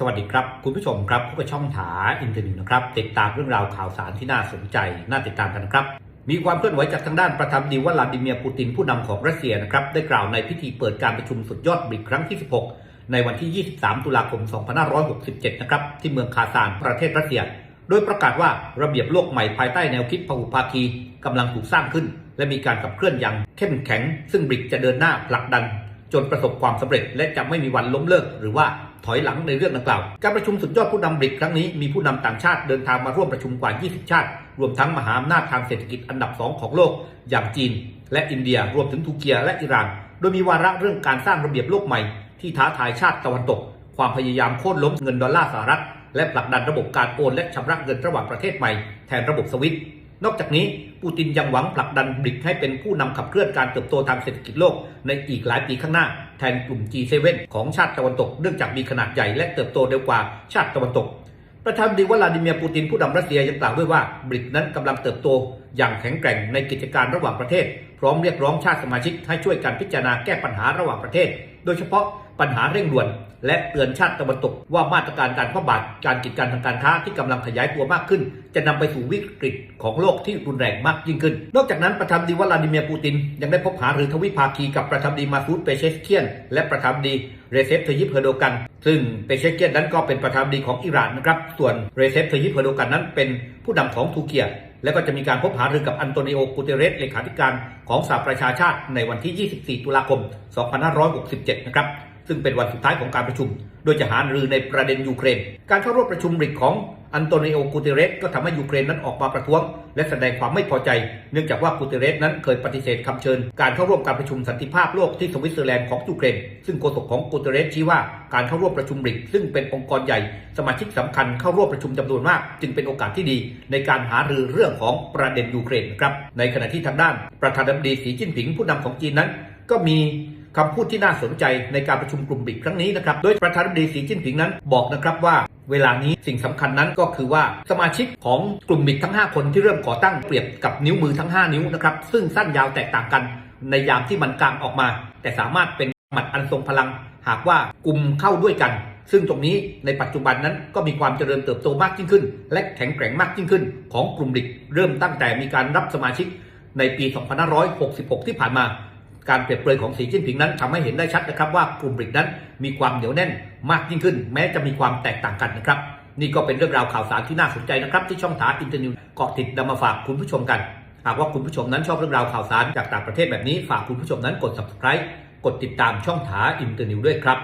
สวัสดีครับ คุณผู้ชมครับพบกับช่องถาอินเทอร์น็ตนะครับ ติดตามเรื่องราวข่าวสารที่น่าสนใจ น่าติดตามกันนะครับ มีความเคลื่อนไหวจากทางด้านประธานาธิบดีวลาดิเมียร์ปูตินผู้นำของรัสเซียนะครับ ได้กล่าวในพิธีเปิดการประชุมสุดยอดบริกครั้งที่ 16 ในวันที่ 23 ตุลาคม 2567 นะครับ ที่เมืองคาซานประเทศรัสเซีย โดยประกาศว่าระเบียบโลกใหม่ภายใต้แนวคิดพหุภาคีกำลังถูกสร้างขึ้น และมีการขับเคลื่อนอย่างเข้มแข็ง ซึ่งบริกจะเดินหน้าผลักดัน จนประสบความสำเร็จ และจะไม่มีวันล้มเลิกหรือว่า ถอยหลังในเรื่องดังกล่าว การประชุมสุดยอดผู้นำบริกครั้งนี้มีผู้นำต่างชาติเดินทางมาร่วมประชุมกว่า 20 ชาติ รวมทั้งมหาอำนาจทางเศรษฐกิจอันดับ2ของโลก อย่างจีน และอินเดีย รวมถึงทูเกียและอิหร่าน โดยมีวาระเรื่องการสร้างระเบียบโลกใหม่ที่ท้าทายชาติตะวันตก ความพยายามโค่นล้มเงินดอลลาร์สหรัฐและผลักดันระบบการโอนและชำระเงินระหว่างประเทศใหม่แทนระบบสวิต นอกจากนี้ปูตินยังหวังผลักดันบริกให้เป็นผู้นำขับเคลื่อนการเติบโตทางเศรษฐกิจโลกในอีกหลายปีข้างหน้า แทนกลุ่ม G7 ของชาติตะวันตก เนื่องจากมีขนาดใหญ่และเติบโตเร็วกว่าชาติตะวันตก ประธานาธิบดีวลาดิเมียร์ปูตินผู้นำรัสเซียยังกล่าวด้วยว่าบริกนั้นกำลังเติบโตอย่างแข็งแกร่งในกิจการระหว่างประเทศ พร้อมเรียกร้องชาติสมาชิกให้ช่วยกันพิจารณาแก้ปัญหาระหว่างประเทศ โดยเฉพาะปัญหาเร่งด่วน และเตือนชาติตะวันตกว่ามาตรการการคว่ำบาตรการกีดกันทางการค้าที่กำลังขยายตัวมากขึ้น จะนำไปสู่วิกฤตของโลกที่รุนแรงมากยิ่งขึ้น นอกจากนั้นประธานดีวลาดิเมียร์ปูติน ยังได้พบหารือทวิภาคีกับประธานดีมาซูดเปเชสเคียน และประธานดีเรเซปเทยิปเฮอร์โดกัน ซึ่งเปเชสเคียนนั้นก็เป็นประธานดีของอิหร่านนะครับส่วนเรเซปเทยิปเฮอร์โดกันนั้นเป็นผู้นำของทูเกีย และก็จะมีการพบหารือกับอันโตนิโอกูเตเรสเลขาธิการของสหประชาชาติในวันที่ 24 ตุลาคม 2567 นะครับ ซึ่งเป็นวันสุดท้ายของการประชุม โดยจะหารือในประเด็นยูเครน การเข้าร่วมประชุมบริกของอันโตนิโอกูเตเรสก็ทำให้ยูเครนนั้นออกมาประท้วง และแสดงความไม่พอใจ เนื่องจากว่ากูเตเรสนั้นเคยปฏิเสธคำเชิญ การเข้าร่วมการประชุมสันติภาพโลกที่สวิตเซอร์แลนด์ของยูเครน ซึ่งโฆษกของกูเตเรสชี้ว่าการเข้าร่วมประชุมบริก ซึ่งเป็นองค์กรใหญ่ สมาชิกสำคัญเข้าร่วมประชุมจำนวนมาก จึงเป็นโอกาสที่ดี ในการหารือเรื่องของประเด็นยูเครนครับในขณะที่ทางด้านประธานาธิบดีสีจิ้นผิงผู้นำของจีนนั้น ก็มี คำพูดที่น่าสนใจในการประชุมกลุ่มบริกครั้งนี้นะครับ โดยประธานาธิบดีสีจิ้นผิงนั้นบอกนะครับว่าเวลานี้สิ่งสำคัญนั้นก็คือว่าสมาชิกของกลุ่มบิกทั้ง 5 คนที่เริ่มก่อตั้งเปรียบกับนิ้วมือทั้ง 5 นิ้วนะครับ ซึ่งสั้นยาวแตกต่างกัน ในยามที่มันกลางออกมา แต่สามารถเป็นหมัดอันทรงพลัง หากว่ากลุ่มเข้าด้วยกัน ซึ่งตรงนี้ในปัจจุบันนั้นก็มีความเจริญเติบโตมากยิ่งขึ้น และแข็งแกร่งมากยิ่งขึ้น ของกลุ่มบิกเริ่มตั้งแต่มีการรับสมาชิกในปี 2566 ที่ผ่านมา การเปรียบเปรยของสีจิ้นผิงนั้นทำให้เห็นได้ชัดนะครับว่ากลุ่มบริกนั้นมีความเหนียวแน่นมากยิ่งขึ้น แม้จะมีความแตกต่างกันนะครับนี่ก็เป็นเรื่องราวข่าวสารที่น่าสนใจนะครับที่ช่องถาอินเตอร์นิวเกาะติดนำมาฝากคุณผู้ชมกัน หากว่าคุณผู้ชมนั้นชอบเรื่องราวข่าวสารจากต่างประเทศแบบนี้ฝากคุณผู้ชมนั้นกด subscribe กดติดตามช่องถาอินเตอร์นิวด้วยครับ